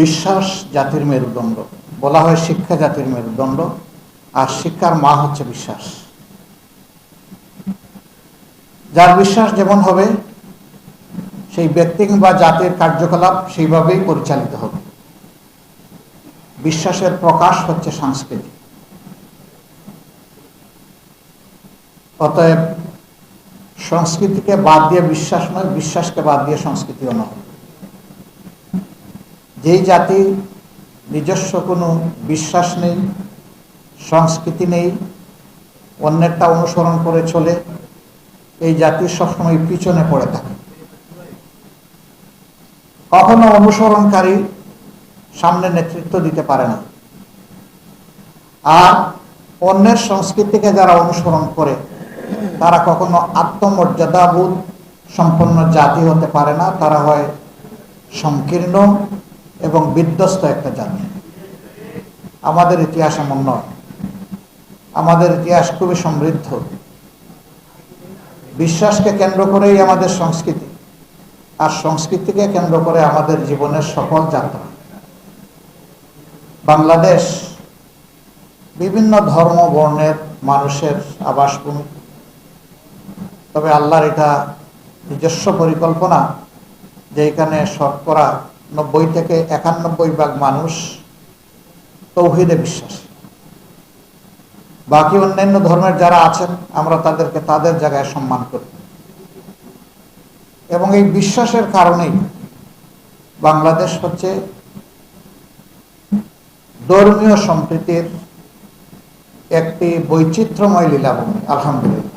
বিশ্বাস জাতির মেরুদণ্ড। বলা হয় শিক্ষা জাতির মেরুদণ্ড, আর শিক্ষার মা হচ্ছে বিশ্বাস। যার বিশ্বাস যেমন হবে, সেই ব্যক্তি কিংবা জাতির কার্যকলাপ সেইভাবেই পরিচালিত হবে। বিশ্বাসের প্রকাশ হচ্ছে সংস্কৃতি অতএব সংস্কৃতিকে বাদ দিয়ে বিশ্বাস নয়, বিশ্বাসকে বাদ দিয়ে সংস্কৃতিও নয়। যেই জাতি নিজস্ব কোনো বিশ্বাস নেই, সংস্কৃতি নেই, অন্যেরটা অনুসরণ করে চলে, এই জাতি সবসময় পিছনে পড়ে থাকে। কখনো অনুসরণকারী সামনে নেতৃত্ব দিতে পারে না। আর অন্যের সংস্কৃতিকে যারা অনুসরণ করে, তারা কখনো আত্মমর্যাদাবোধ সম্পন্ন জাতি হতে পারে না। তারা হয় সংকীর্ণ এবং বিধ্বস্ত একটা জাতি। আমাদের ইতিহাস এমন নয়। আমাদের ইতিহাস খুবই সমৃদ্ধ। বিশ্বাসকে কেন্দ্র করেই আমাদের সংস্কৃতি। আর সংস্কৃতিকে কেন্দ্র করে আমাদের জীবনের সকল যাত্রা। বাংলাদেশ বিভিন্ন ধর্ম, বর্ণের মানুষের আবাসভূমি। তবে আল্লাহর এটা নিজস্ব পরিকল্পনা যে এখানে শতকরা নব্বই থেকে একানব্বই ভাগ মানুষ তৌহিদে বিশ্বাসী। বাকি অন্যান্য ধর্মের যারা আছেন, আমরা তাদেরকে তাদের জায়গায় সম্মান করি। এবং এই বিশ্বাসের কারণেই বাংলাদেশ হচ্ছে ধর্মীয় সম্প্রীতির একটি বৈচিত্র্যময় লীলাভূমি, আলহামদুলিল্লাহ।